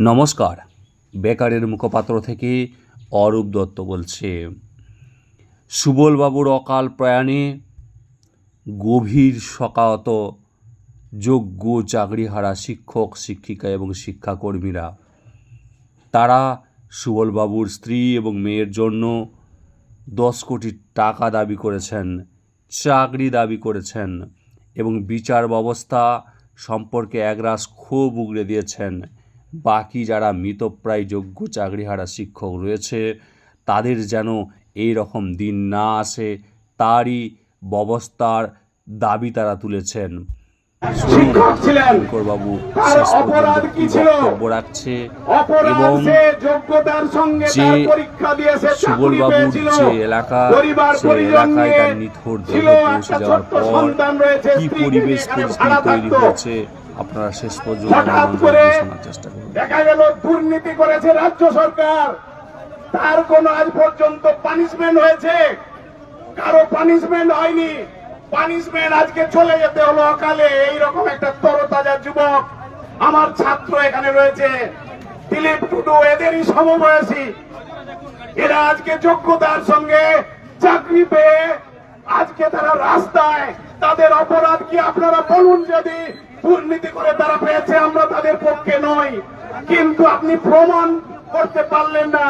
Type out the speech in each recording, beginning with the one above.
নমস্কার। বেকারের মুখপাত্র থেকে অরূপ দত্ত বলছে। সুবলবাবুর অকাল প্রয়াণে গভীর শোকাহত যোগ্য চাকরিহারা শিক্ষক, শিক্ষিকা এবং শিক্ষাকর্মীরা। তারা সুবলবাবুর স্ত্রী এবং মেয়ের জন্য দশ কোটি টাকা দাবি করেছেন, চাকরি দাবি করেছেন এবং বিচার ব্যবস্থা সম্পর্কে একরাশ ক্ষোভ উগড়ে দিয়েছেন। বাকি যারা মৃতপ্রায় যোগ্য চাকরিহারা শিক্ষক রয়েছে তাদের যেন এই রকম দিন না আসে তারই ব্যবস্থার দাবি তারা তুলেছেন। শিক্ষক ছিলেন বাবু তার শেষ পর্যন্ত কি কি বক্তব্য রাখছে এবং যে সুবলবাবুর যে এলাকা সে এলাকায় তার নিথর দেহ পৌঁছে যাওয়ার পর কি পরিবেশ পরিস্থিতি তৈরি হয়েছে? আপনারা শেষ পর্যন্ত হঠাৎ করে শোনার চেষ্টা করুন। দেখা গেল দুর্নীতি করেছে রাজ্য সরকার। তার কোন আজ পর্যন্ত পানিশমেন্ট হয়েছে। কারও পানিশমেন্ট হয়নি। পানিশমেন্ট আজকে চলে যেতে হলো অকালে। এইরকম একটা তরতাজা যুবক আমার ছাত্র এখানে রয়েছে। দিলীপ টুডু এদেরই সমবয়সী। এরা আজকে যোগ্যতার সঙ্গে চাকরি পেয়ে আজকে তারা রাস্তায় তাদের অপরাধ কি আপনারা বলুন যদি? দুর্নীতি করে তারা পেয়েছে, আমরা তাদের পক্ষে নই। কিন্তু আপনি প্রমাণ করতে পারলেন না,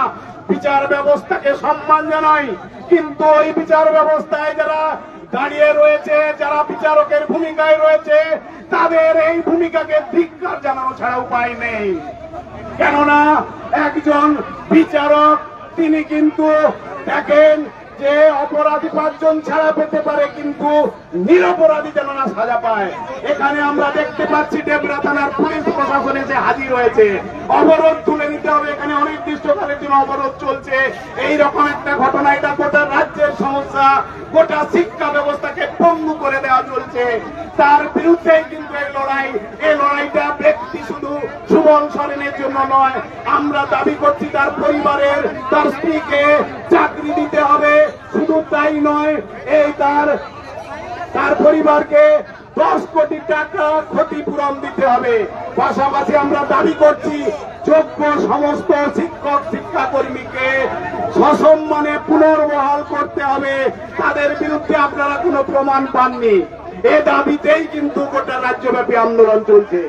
বিচার ব্যবস্থাকে সম্মান জানাই। কিন্তু ওই বিচার ব্যবস্থায় যারা দাঁড়িয়ে রয়েছে, যারা বিচারকের ভূমিকায় রয়েছে, তাদের এই ভূমিকাকে ধিক্কার জানানো ছাড়া উপায় নেই। কেননা, একজন বিচারক, তিনি কিন্তু দেখেন যে অপরাধী পাঁচজন ছাড়া পেতে পারে কিন্তু নিরপরাধী যেন না সাজা পায়। এখানে আমরা দেখতে পাচ্ছি ডেবরা থানার পুলিশ প্রশাসন এসে হাজির হয়েছে। অবরোধ তুলে নিতে হবে। এখানে অনির্দিষ্টকালের জন্য অবরোধ চলছে। এই রকম একটা ঘটনা, এটা গোটা রাজ্যের সমস্যা। গোটা শিক্ষা ব্যবস্থাকে পঙ্গু করে দেওয়া চলছে। তার বিরুদ্ধেই কিন্তু এই লড়াই। এই লড়াইটা ব্যক্তি শুধু সুবল সরেনের জন্য নয়, আমরা দাবি করছি তার পরিবারের, তার স্ত্রীকে চাকরি দিতে হবে। শুধু তাই নয়, এই তার তার পরিবারকে দশ কোটি টাকা ক্ষতিপূরণ দিতে হবে। পাশাপাশি আমরা দাবি করছি, যোগ্য সমস্ত শিক্ষক, শিক্ষাকর্মীকে সসম্মানে পুনর্বহাল করতে হবে। তাদের বিরুদ্ধে আপনারা কোনো প্রমাণ পাননি। এ দাবিতেই কিন্তু গোটা রাজ্যব্যাপী আন্দোলন চলছে।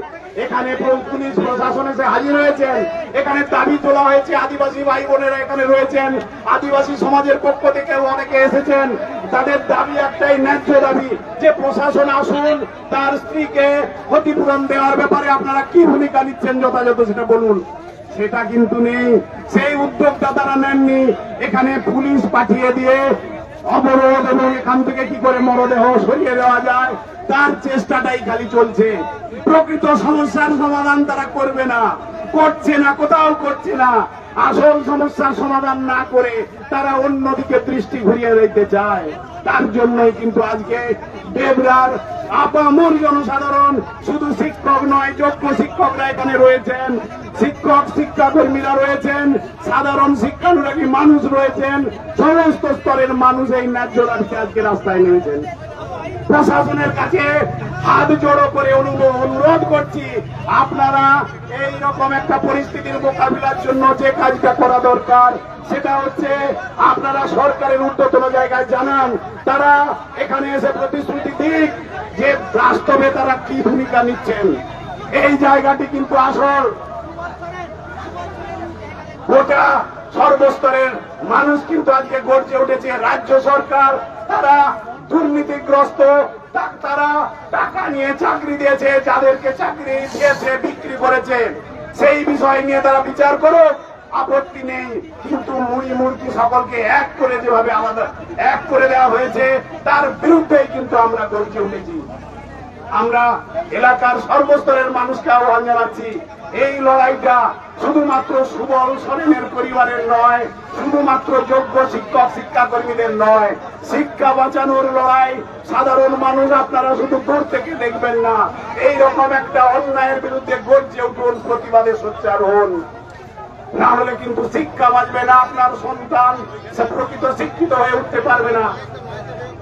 এখানে পুলিশ প্রশাসন এসে হাজির হয়েছেন, এখানে দাবি তোলা হয়েছে, আদিবাসী ভাই বোনেরা এখানে রয়েছেন। আদিবাসী সমাজের পক্ষ থেকে অনেকে এসেছেন। তাদের দাবি একটাই, ন্যায্য দাবি, যে প্রশাসন আসুন, তার স্ত্রীকে ক্ষতিপূরণ দেওয়ার ব্যাপারে আপনারা কি ভূমিকা নিচ্ছেন যথাযথ সেটা বলুন। সেটা কিন্তু নেই। সেই উদ্যোগটা তারা নেননি। এখানে পুলিশ পাঠিয়ে দিয়ে অবরোধ এবং এখান থেকে কি করে মরদেহ সরিয়ে দেওয়া যায়? তার চেষ্টাটাই খালি চলছে। প্রকৃত সমস্যার সমাধান তারা করবে না, করছে না, কোথাও করছে না। আসল সমস্যার সমাধান না করে তারা অন্যদিকে দৃষ্টি ঘুরিয়ে দিতে চায়। তার জন্যই কিন্তু আজকে দেবরার আপামর জনসাধারণ শুধু শিক্ষক নয় যোগ্য শিক্ষকরা এখানে রয়েছেন। শিক্ষক, শিক্ষাকর্মীরা রয়েছেন। সাধারণ শিক্ষানুরাগী মানুষ রয়েছেন। সমস্ত স্তরের মানুষ এই ন্যায্য দাবিতে আজকে রাস্তায় নেমেছেন। প্রশাসনের কাছে হাত জড়ো করে অনুরোধ করছি, আপনারা এই রকম একটা পরিস্থিতির মোকাবিলার জন্য যে কাজটা করা দরকার, সেটা হচ্ছে আপনারা সরকারের ঊর্ধ্বতন জায়গায় জানান। তারা এখানে এসে প্রতিশ্রুতি দিক যে বাস্তবে তারা কি ভূমিকা নিচ্ছেন? এই জায়গাটি কিন্তু আসল। গোটা সর্বস্তরের মানুষ কিন্তু আজকে গর্জে উঠেছে, রাজ্য সরকার, তারা দুর্নীতিগ্রস্ত তারা টাকা নিয়ে চাকরি দিয়েছে, যাদেরকে চাকরি দিয়েছে, বিক্রি করেছে। সেই বিষয় নিয়ে তারা বিচার করুক। আপত্তি নেই, কিন্তু মুড়ি মুড়কি সকলকে এক করে যেভাবে আমাদের এক করে দেওয়া হয়েছে, তার বিরুদ্ধেই কিন্তু আমরা গর্জে উঠেছি। আমরা এলাকার সর্বস্তরের মানুষকে আহ্বান জানাচ্ছি, এই লড়াইটা শুধুমাত্র সুবল সরেনের পরিবারের নয়, শুধুমাত্র যোগ্য শিক্ষক শিক্ষাকর্মীদের নয়, শিক্ষা বাঁচানোর লড়াই সাধারণ মানুষ আপনারা শুধু দূর থেকে দেখবেন না এই রকম একটা অন্যায়ের বিরুদ্ধে গর্জে উঠুন, প্রতিবাদে সোচ্চার হন। না হলে কিন্তু শিক্ষা বাঁচবে না, আপনার সন্তান সে প্রকৃত শিক্ষিত হয়ে উঠতে পারবে না।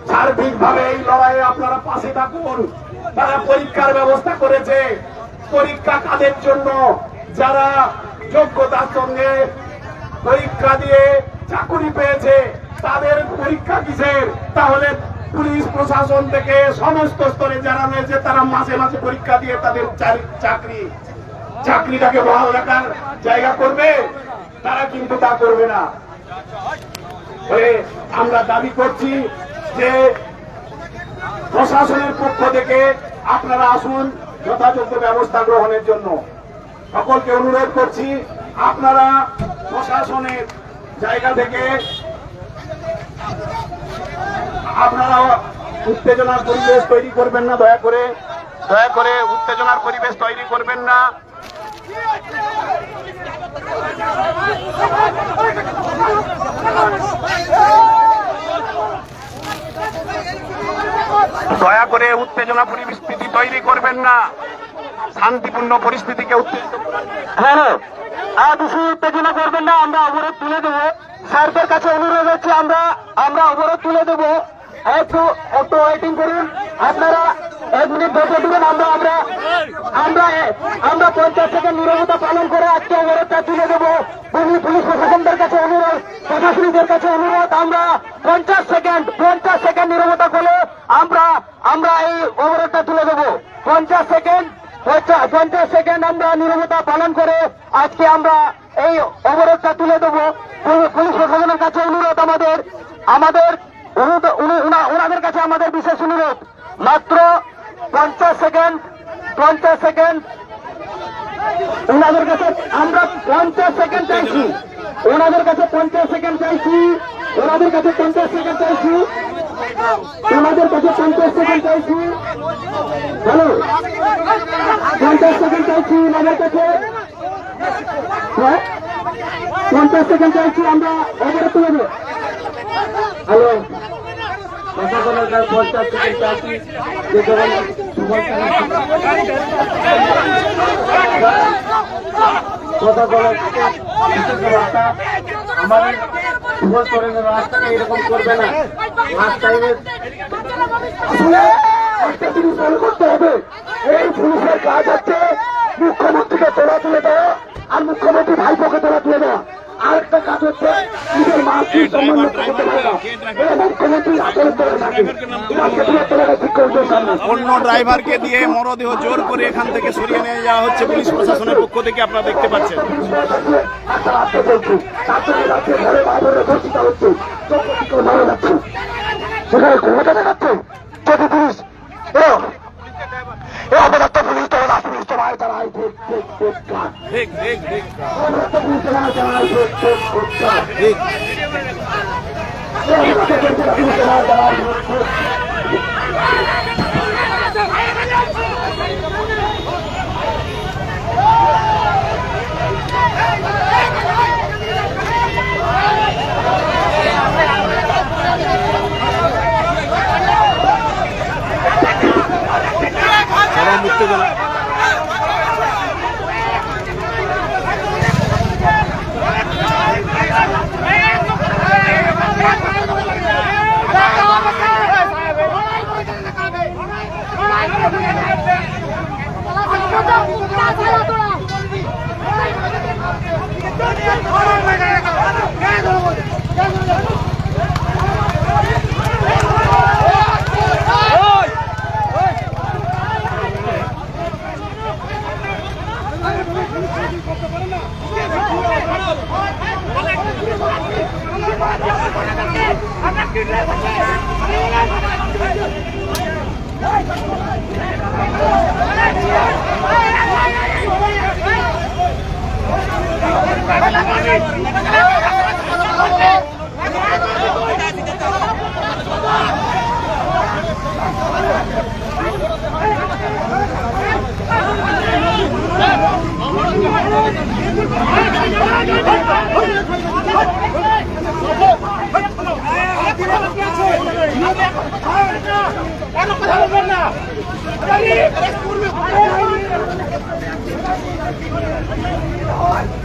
সার্বিক ভাবে এই লড়াইয়ে আপনারা পাশে থাকুন। তারা পরীক্ষার ব্যবস্থা করেছে। পরীক্ষা কাদের জন্য? যারা যোগ্যতার সঙ্গে পরীক্ষা দিয়ে চাকুরি পেয়েছে, তাদের পরীক্ষা কিসের? তাহলে পুলিশ প্রশাসন থেকে সমস্ত স্তরে যারা রয়েছে, তারা মাসে মাসে পরীক্ষা দিয়ে তাদের চাকরি। চাকরিটাকে বহাল রাখার জায়গা করবে, তারা কিন্তু তা করবে না। আমরা দাবি করছি যে প্রশাসনের পক্ষ থেকে আপনারা আসুন যথাযথ ব্যবস্থা গ্রহণের জন্য। সকলকে অনুরোধ করছি, আপনারা প্রশাসনের জায়গা থেকে আপনারা উত্তেজনার পরিবেশ তৈরি করবেন না, দয়া করে। দয়া করে উত্তেজনার পরিবেশ তৈরি করবেন না। দয়া করে উত্তেজনা পরিস্থিতি তৈরি করবেন না। শান্তিপূর্ণ পরিস্থিতিকে হ্যাঁ হ্যাঁ। আর উত্তেজনা করবেন না, আমরা অবরোধ তুলে দেবো। স্যারদের কাছে অনুরোধ হচ্ছে, আমরা আমরা অবরোধ তুলে দেবো। একটু একটু ওয়েটিং করুন। আপনারা এক মিনিট বসে দিবেন আমরা আমরা আমরা আমরা পঞ্চাশ সেকেন্ড নিরবতা পালন করে আজকে অবরোধটা তুলে দেবো। পুলিশ প্রশাসনদের কাছে অনুরোধ, প্রশাসনিকদের কাছে অনুরোধ, আমরা পঞ্চাশ সেকেন্ড পঞ্চাশ সেকেন্ড নিরবতা করে আমরা আমরা এই অবরোধটা তুলে দেবো। পঞ্চাশ সেকেন্ড পঞ্চাশ সেকেন্ড আমরা নিরবতা পালন করে আজকে আমরা এই অবরোধটা তুলে দেবো। পুলিশ প্রশাসনের কাছে অনুরোধ আমাদের আমাদের অনুরোধ- উনি- উনা- ওনাদের কাছে আমাদের বিশেষ অনুরোধ মাত্র পঞ্চাশ সেকেন্ড, পঞ্চাশ সেকেন্ড। ওনাদের কাছে আমরা পঞ্চাশ সেকেন্ড চাইছি। ওনাদের কাছে পঞ্চাশ সেকেন্ড চাইছি। ওনাদের কাছে পঞ্চাশ সেকেন্ড চাইছি। ওনাদের কাছে পঞ্চাশ সেকেন্ড চাইছি। হ্যালো? পঞ্চাশ সেকেন্ড চাইছি ওনাদের কাছে। হ্যাঁ? পঞ্চাশ সেকেন্ড চাইছি আমরা। তুলে হ্যালো? রাস্তা রাস্তাকে এরকম একটা জিনিস করতে হবে এই কাজ মুখ্যমন্ত্রীকে তোলা তুলে দেওয়া আর মুখ্যমন্ত্রী ভাইপোকে তোলা তুলে দেওয়া আরেকটা কাজ হচ্ছে নিজের মাতৃ সম্মান করতে পারে না। মুখ্যমন্ত্রী আসলে থাকে অন্য ড্রাইভারকে দিয়ে মরদেহ জোর করে এখান থেকে সরিয়ে নিয়ে যাওয়া হচ্ছে পুলিশ প্রশাসনের পক্ষ থেকে আপনারা দেখতে পাচ্ছেন। সেখানে ক্ষমতা দেখাচ্ছে। যদি পুলিশ এ এ অপদার্থ পুলিশ তো না পুলিশ তো মায় তারা ঠিক ঠিক ঠিক। কাজ ঠিক ঠিক ঠিক অপদার্থ পুলিশ তো মায় তারা ঠিক ঠিক Come on!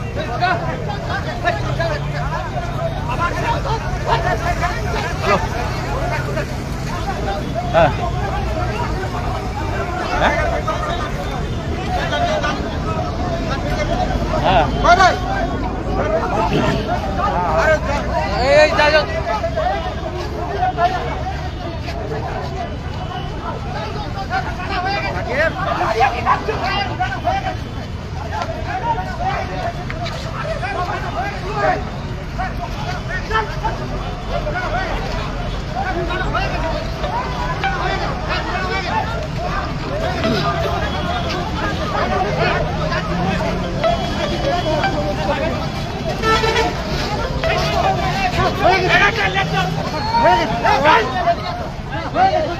哎呀！হয়ে গেছে